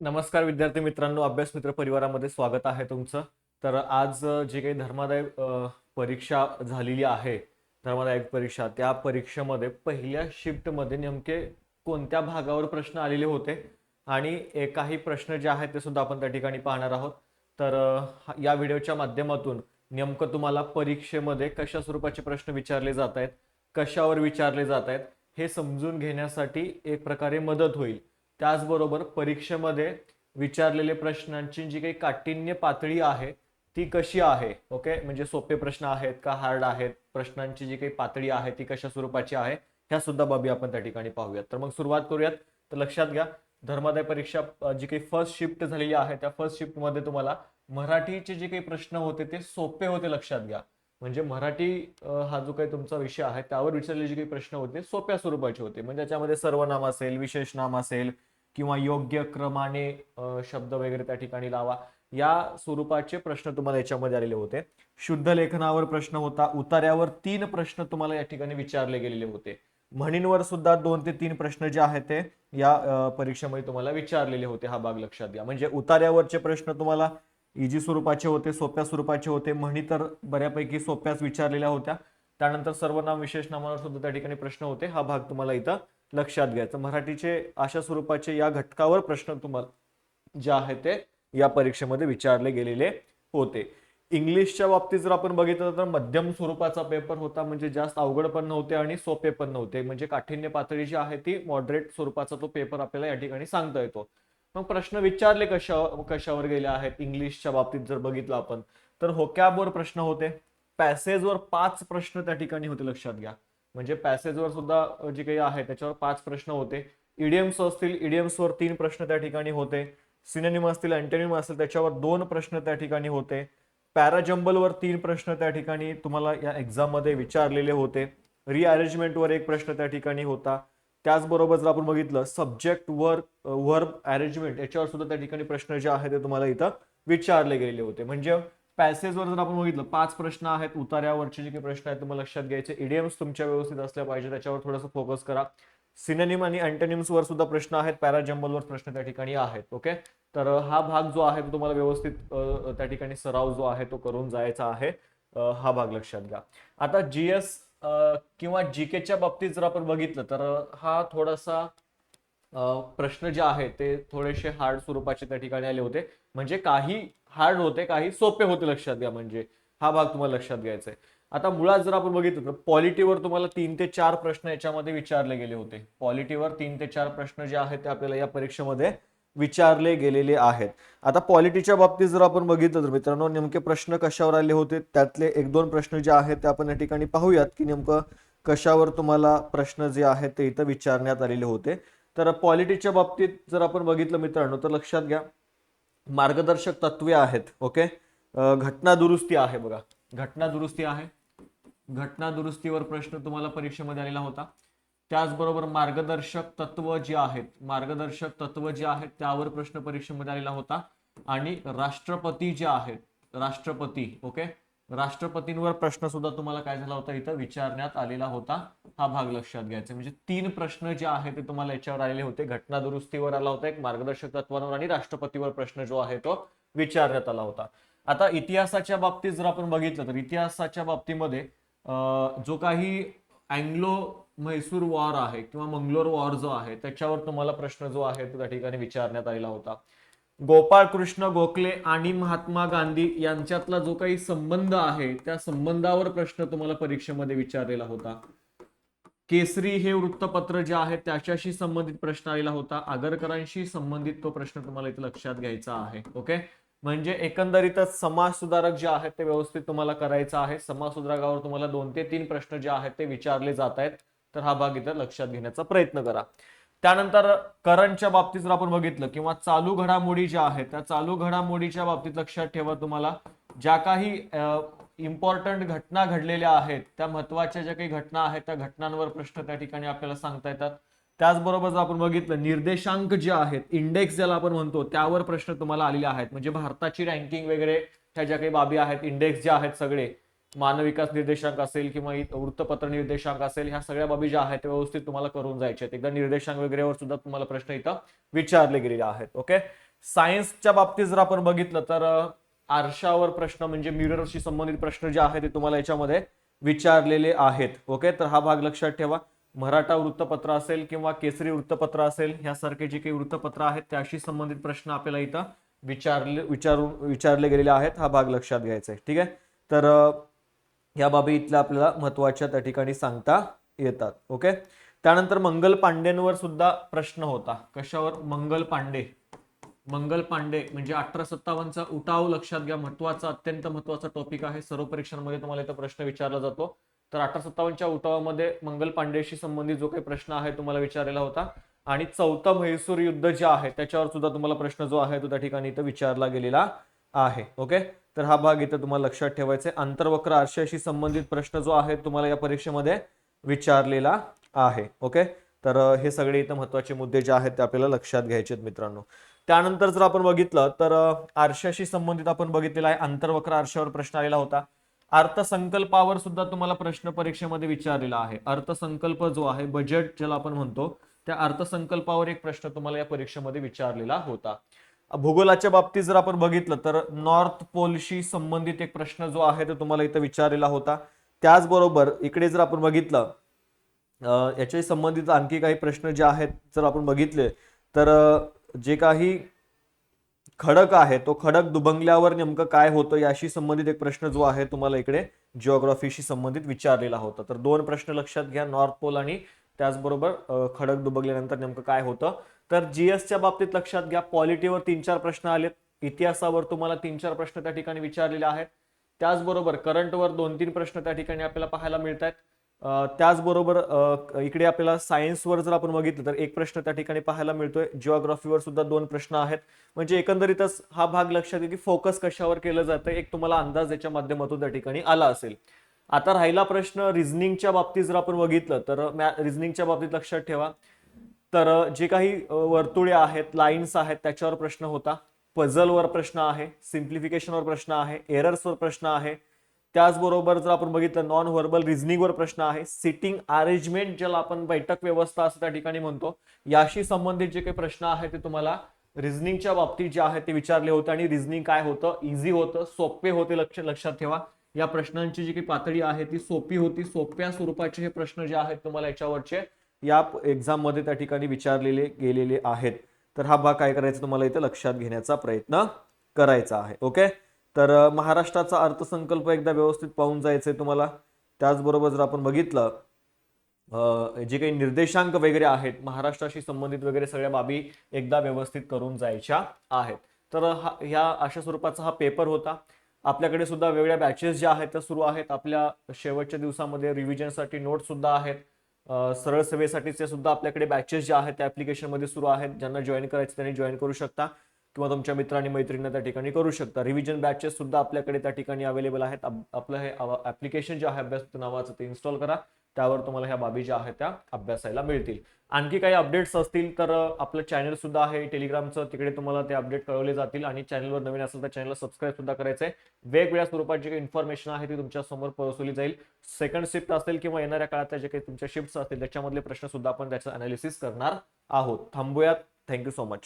नमस्कार विद्यार्थी मित्रांनो अभ्यास मित्र परिवारामध्ये स्वागत आहे तुमचं. तर आज जे काही धर्मादाय परीक्षा झालेली आहे धर्मादायक परीक्षा त्या परीक्षेमध्ये पहिल्या शिफ्टमध्ये नेमके कोणत्या भागावर प्रश्न आलेले होते आणि काही प्रश्न जे आहेत ते सुद्धा आपण त्या ठिकाणी पाहणार आहोत. तर या व्हिडिओच्या माध्यमातून नेमकं तुम्हाला परीक्षेमध्ये कशा स्वरूपाचे प्रश्न विचारले जात आहेत कशावर विचारले जात आहेत हे समजून घेण्यासाठी एक प्रकारे मदत होईल. त्याचबरोबर परीक्षेमध्ये विचारलेले प्रश्नांची जी काही काठिण्य पातळी आहे ती कशी आहे? ओके म्हणजे सोपे प्रश्न आहेत का हार्ड आहेत? प्रश्नांची जी काही पातळी आहे ती कशा स्वरूपाची आहे? ह्या सुद्धा बाबी आपण त्या ठिकाणी पाहूयात. तर मग सुरुवात करूयात. तर लक्षात घ्या धर्मादाय परीक्षा जी काही फर्स्ट शिफ्ट झालेली आहे त्या फर्स्ट शिफ्टमध्ये तुम्हाला मराठीचे जे काही प्रश्न होते ते सोपे होते लक्षात घ्या. म्हणजे मराठी हा जो काही तुमचा विषय आहे त्यावर विचारलेले जे काही प्रश्न होते सोप्या स्वरूपाचे होते. म्हणजे त्याच्यामध्ये सर्वनाम असेल विशेष नाम असेल किंवा योग्य क्रमाने शब्द वगैरे त्या ठिकाणी लावा. या स्वरूपाचे प्रश्न तुम्हाला याच्यामध्ये आलेले होते. शुद्ध लेखनावर प्रश्न होता. उतार्यावर तीन प्रश्न तुम्हाला या ठिकाणी विचारले गेलेले होते. म्हणींवर सुद्धा दोन ते तीन प्रश्न जे आहेत ते या परीक्षेमध्ये तुम्हाला विचारलेले होते. हा भाग लक्षात घ्या. म्हणजे उतार्यावरचे प्रश्न तुम्हाला इजी स्वरूपाचे होते सोप्या स्वरूपाचे होते म्हणी तर बऱ्यापैकी सोप्याच विचारलेल्या होत्या. त्यानंतर सर्वनाम विशेष नामावर सुद्धा त्या ठिकाणी प्रश्न होते. हा भाग तुम्हाला इथं लक्षात घ्यायचा. मराठीचे अशा स्वरूपाचे या घटकावर प्रश्न तुम्हाला जे आहे ते या परीक्षेमध्ये विचारले गेलेले होते. इंग्लिशच्या बाबतीत जर आपण बघितलं तर मध्यम स्वरूपाचा पेपर होता म्हणजे जास्त अवघड पण नव्हते आणि सोपे पण नव्हते. म्हणजे काठिण्य पातळी जी आहे ती मॉडरेट स्वरूपाचा तो पेपर आपल्याला या ठिकाणी सांगता येतो. मग प्रश्न विचारले कशा कशावर गेले आहेत? इंग्लिशच्या बाबतीत जर बघितलं आपण तर होकॅबवर प्रश्न होते. पॅसेजवर पाच प्रश्न त्या ठिकाणी होते लक्षात घ्या. म्हणजे पॅसेजवर सुद्धा जे काही आहे त्याच्यावर पाच प्रश्न होते. इडियम्स असतील इडियम्सवर तीन प्रश्न त्या ठिकाणी होते. सिनेनिम असतील अँटेनिम असतील त्याच्यावर दोन प्रश्न त्या ठिकाणी होते. पॅराजंबलवर तीन प्रश्न त्या ठिकाणी तुम्हाला या एक्झाममध्ये विचारलेले होते. रिअरेंजमेंटवर एक प्रश्न त्या ठिकाणी होता. त्याचबरोबर जर आपण बघितलं सब्जेक्ट वर्क वर्ब अरेंजमेंट याच्यावर सुद्धा त्या ठिकाणी प्रश्न जे आहेत ते तुम्हाला इथं विचारले गेलेले होते. म्हणजे पॅसेजवर जर आपण बघितलं पाच प्रश्न आहेत उतार्यावरचे जे काही प्रश्न आहेत तुम्हाला लक्षात घ्यायचे. इडियम्स तुमच्या व्यवस्थित असल्या पाहिजे त्याच्यावर थोडंसं फोकस करा. सिनेनिम आणि अँटनिम्स वर सुद्धा प्रश्न आहेत पॅराजम्बलवर प्रश्न त्या ठिकाणी आहेत ओके तर हा भाग जो आहे तो तुम्हाला व्यवस्थित त्या ठिकाणी सराव जो आहे तो करून जायचा आहे. हा भाग लक्षात घ्या. आता जीएस किंवा जी केच्या बाबतीत जर आपण बघितलं तर हा थोडासा प्रश्न जे आहे ते थोडेसे हार्ड स्वरूपाचे त्या ठिकाणी आले होते. म्हणजे काही हार्ड होते काही सोपे होते लक्षात घ्या म्हणजे. हा भाग तुम्हाला लक्षात घ्यायचा आहे. आता मुळात जर आपण बघितलं तर पॉलिटीवर तुम्हाला तीन ते चार प्रश्न याच्यामध्ये विचारले गेले होते. पॉलिटीवर तीन ते चार प्रश्न जे आहेत ते आपल्याला या परीक्षेमध्ये विचारले गेलेले आहेत. आता पॉलिटीच्या बाबतीत जर आपण बघितलं तर मित्रांनो नेमके प्रश्न कशावर आले होते? त्यातले एक दोन प्रश्न जे आहेत ते आपण या ठिकाणी पाहूयात की नेमकं कशावर तुम्हाला प्रश्न जे आहेत ते इथं विचारण्यात आलेले होते. तर पॉलिटीच्या बाबतीत जर आपण बघितलं मित्रांनो तर लक्षात घ्या मार्गदर्शक तत्वे आहेत ओके? घटना दुरुस्ती आहे बघा. घटना दुरुस्ती आहे. घटना दुरुस्तीवर प्रश्न तुम्हाला परीक्षेमध्ये आलेला होता. त्याचबरोबर मार्गदर्शक तत्व जे आहेत मार्गदर्शक तत्व जे आहेत त्यावर प्रश्न परीक्षेमध्ये आलेला होता. आणि राष्ट्रपती जे आहेत राष्ट्रपती ओके? राष्ट्रपतींवर प्रश्न सुद्धा तुम्हाला काय झाला होता इथं? विचारण्यात आलेला होता. हा भाग लक्षात घ्यायचा. म्हणजे तीन प्रश्न जे आहेत ते तुम्हाला याच्यावर आलेले होते. घटना दुरुस्तीवर आला होता एक मार्गदर्शक तत्वांवर आणि राष्ट्रपतीवर प्रश्न जो आहे तो विचारण्यात आला होता. आता इतिहासाच्या बाबतीत जर आपण बघितलं तर इतिहासाच्या बाबतीमध्ये जो काही अँग्लो म्हैसूर वॉर आहे किंवा मंगलोर वॉर जो आहे त्याच्यावर तुम्हाला प्रश्न जो आहे तो त्या ठिकाणी विचारण्यात आलेला होता. गोपाळ कृष्ण गोखले आणि महात्मा गांधी यांच्यातला जो काही संबंध आहे त्या संबंधावर प्रश्न तुम्हाला परीक्षेमध्ये विचारलेला होता. केसरी हे वृत्तपत्र जे आहे त्याच्याशी संबंधित प्रश्न आलेला होता. आगरकरांशी संबंधित तो प्रश्न तुम्हाला इथे लक्षात घ्यायचा आहे ओके? म्हणजे एकंदरीतच समाज सुधारक जे आहेत ते व्यवस्थित तुम्हाला करायचं आहे. समाज सुधारकावर तुम्हाला दोन ते तीन प्रश्न जे आहेत ते विचारले जात आहेत. तर हा भाग इथं लक्षात घेण्याचा प्रयत्न करा. त्यानंतर करंटच्या बाबतीत जर आपण बघितलं किंवा चालू घडामोडी ज्या आहेत त्या चालू घडामोडीच्या बाबतीत लक्षात ठेवा तुम्हाला. ज्या काही इम्पॉर्टंट घटना घडलेल्या आहेत त्या महत्त्वाच्या ज्या काही घटना आहेत त्या घटनांवर प्रश्न त्या ठिकाणी आपल्याला सांगता येतात. त्याचबरोबर जर आपण बघितलं निर्देशांक जे आहेत इंडेक्स ज्याला आपण म्हणतो त्यावर प्रश्न तुम्हाला आलेले आहेत. म्हणजे भारताची रँकिंग वगैरे ह्या ज्या काही बाबी आहेत इंडेक्स जे आहेत सगळे मानव विकास निर्देशांक असेल किंवा वृत्तपत्र निर्देशांक असेल ह्या सगळ्या बाबी ज्या आहेत त्या व्यवस्थित तुम्हाला करून जायचे आहेत. एकदा निर्देशांक वगैरेवर सुद्धा तुम्हाला प्रश्न इथं विचारले गेलेले आहेत ओके? सायन्सच्या बाबतीत जर आपण बघितलं तर आरशावर प्रश्न म्हणजे मिररशी संबंधित प्रश्न जे आहेत ते तुम्हाला याच्यामध्ये विचारलेले आहेत ओके? तर हा भाग लक्षात ठेवा. मराठा वृत्तपत्र असेल किंवा केसरी वृत्तपत्र असेल ह्यासारखे जे काही वृत्तपत्र आहेत त्याशी संबंधित प्रश्न आपल्याला इथं विचारले विचारून विचारले गेलेले आहेत. हा भाग लक्षात घ्यायचा आहे ठीक आहे? तर या बाबी इथल्या आपल्याला महत्त्वाच्या त्या ठिकाणी सांगता येतात ओके त्यानंतर मंगल पांडेंवर सुद्धा प्रश्न होता. कशावर? मंगल पांडे. मंगल पांडे म्हणजे अठरा सत्तावन्नचा उठाव लक्षात घ्या. महत्त्वाचा अत्यंत महत्त्वाचा टॉपिक आहे. सर्व परीक्षांमध्ये तुम्हाला इथं प्रश्न विचारला जातो. तर अठरा सत्तावन्नच्या उठावामध्ये मंगल पांडेशी संबंधित जो काही प्रश्न आहे तुम्हाला विचारलेला होता. आणि चौथा म्हैसूर युद्ध जे आहे त्याच्यावर सुद्धा तुम्हाला प्रश्न जो आहे तो त्या ठिकाणी इथं विचारला गेलेला आहे ओके तर हा भाग इथं तुम्हाला लक्षात ठेवायचा आहे आंतरवक्र आरशाशी संबंधित प्रश्न जो आहे तुम्हाला या परीक्षेमध्ये विचारलेला आहे ओके तर हे सगळे इथं महत्त्वाचे मुद्दे जे आहेत ते आपल्याला लक्षात घ्यायचे आहेत मित्रांनो. त्यानंतर जर आपण बघितलं तर आरशाशी संबंधित आपण बघितलेला आहे आंतरवक्र आरशावर प्रश्न आलेला होता. अर्थसंकल्पावर सुद्धा तुम्हाला प्रश्न परीक्षेमध्ये विचारलेला आहे. अर्थसंकल्प जो आहे बजेट ज्याला आपण म्हणतो त्या अर्थसंकल्पावर एक प्रश्न तुम्हाला या परीक्षेमध्ये विचारलेला होता. भूगोलाच्या बाबतीत जर आपण बघितलं तर नॉर्थ पोलशी संबंधित एक प्रश्न जो आहे तो तुम्हाला इथं विचारलेला होता. त्याचबरोबर इकडे जर आपण बघितलं याच्याशी संबंधित आणखी काही प्रश्न जे आहेत जर आपण बघितले तर जे काही खडक आहे तो खडक दुभंगल्यावर नेमकं काय होतं याशी संबंधित एक प्रश्न जो आहे तुम्हाला इकडे जिओग्राफीशी संबंधित विचारलेला होता. तर दोन प्रश्न लक्षात घ्या नॉर्थ पोल आणि त्याचबरोबर खडक दुबगल्यानंतर नेमकं काय होतं? तर जीएसच्या बाबतीत लक्षात घ्या पॉलिटीवर तीन चार प्रश्न आलेत. इतिहासावर तुम्हाला तीन चार प्रश्न त्या ठिकाणी विचारलेले आहेत. त्याचबरोबर करंटवर दोन तीन प्रश्न त्या ठिकाणी आपल्याला पाहायला मिळत आहेत त्याचबरोबर इकडे आपल्याला सायन्सवर जर आपण बघितलं तर एक प्रश्न त्या ठिकाणी पाहायला मिळतोय. जिओग्राफीवर सुद्धा दोन प्रश्न आहेत. म्हणजे एकंदरीतच हा भाग लक्षात येईल की फोकस कशावर केलं जातं एक तुम्हाला अंदाज याच्या माध्यमातून त्या ठिकाणी आला असेल. आता राहिला प्रश्न रिझनिंगच्या बाबतीत जर आपण बघितलं तर रिझनिंगच्या बाबतीत लक्षात ठेवा. तर जे काही वर्तुळे आहेत लाईन्स आहेत त्याच्यावर प्रश्न होता. पझलवर प्रश्न आहे सिम्प्लिफिकेशनवर प्रश्न आहे एरर्सवर प्रश्न आहे. त्याचबरोबर जर आपण बघितलं नॉन व्हर्बल रिझनिंगवर प्रश्न आहे. सिटिंग अरेंजमेंट ज्याला आपण बैठक व्यवस्था असं त्या ठिकाणी म्हणतो याशी संबंधित जे काही प्रश्न आहेत ते तुम्हाला रिझनिंगच्या बाबतीत जे आहे ते विचारले होते आणि रिझनिंग काय होतं? इझी होतं सोपे होते लक्ष लक्षात ठेवा. या प्रश्नांची जी काही पातळी आहे ती सोपी होती. सोप्या स्वरूपाचे हे प्रश्न जे आहेत तुम्हाला याच्यावरचे या एक्झाममध्ये त्या ठिकाणी विचारलेले गेलेले आहेत. तर हा भाग काय करायचा तुम्हाला इथे लक्षात घेण्याचा प्रयत्न करायचा आहे. ओके? तर महाराष्ट्राचा अर्थसंकल्प एकदा व्यवस्थित पाहून जायचंय तुम्हाला. त्याचबरोबर जर आपण बघितलं जे काही निर्देशांक वगैरे आहेत महाराष्ट्राशी संबंधित वगैरे सगळ्या बाबी एकदा व्यवस्थित करून जायच्या आहेत. तर हा ह्या अशा स्वरूपाचा हा पेपर होता. आपल्याकडे सुद्धा वेगळ्या बॅचेस ज्या आहेत त्या सुरू आहेत. आपल्या शेवटच्या दिवसामध्ये रिव्हिजनसाठी नोट सुद्धा आहेत. सरळ सेवेसाठीचे सुद्धा आपल्याकडे बॅचेस ज्या आहेत त्या ऍप्लिकेशनमध्ये सुरू आहेत. ज्यांना जॉईन करायचे त्यांनी जॉईन करू शकता. किंवा तुमच्या मित्रांनी मैत्रिणींना त्या ठिकाणी करू शकता. रिव्हिजन बॅचेस सुद्धा आपल्याकडे त्या ठिकाणी अवेलेबल आहेत. आपलं हे ऍप्लिकेशन जे आहे अभ्यास नावाचं ते इन्स्टॉल करा. त्यावर तुम्हाला ह्या बाबी ज्या आहेत त्या अभ्यासायला मिळतील. आणखी काही अपडेट्स असतील तर आपलं चॅनल सुद्धा आहे टेलिग्रामचं तिकडे तुम्हाला ते अपडेट कळवले जातील आणि चॅनलवर नवीन असेल तर चॅनलला सबस्क्राईब सुद्धा करायचं आहे वेगवेगळ्या स्वरूपात जी काही इन्फॉर्मेशन आहे ती तुमच्यासमोर पोहोचवली जाईल. सेकंड शिफ्ट असेल किंवा येणाऱ्या काळातल्या जे काही तुमच्या शिफ्ट असतील त्याच्यामधले प्रश्न सुद्धा आपण त्याचं अनालिसिस करणार आहोत. थांबूयात. Thank you so much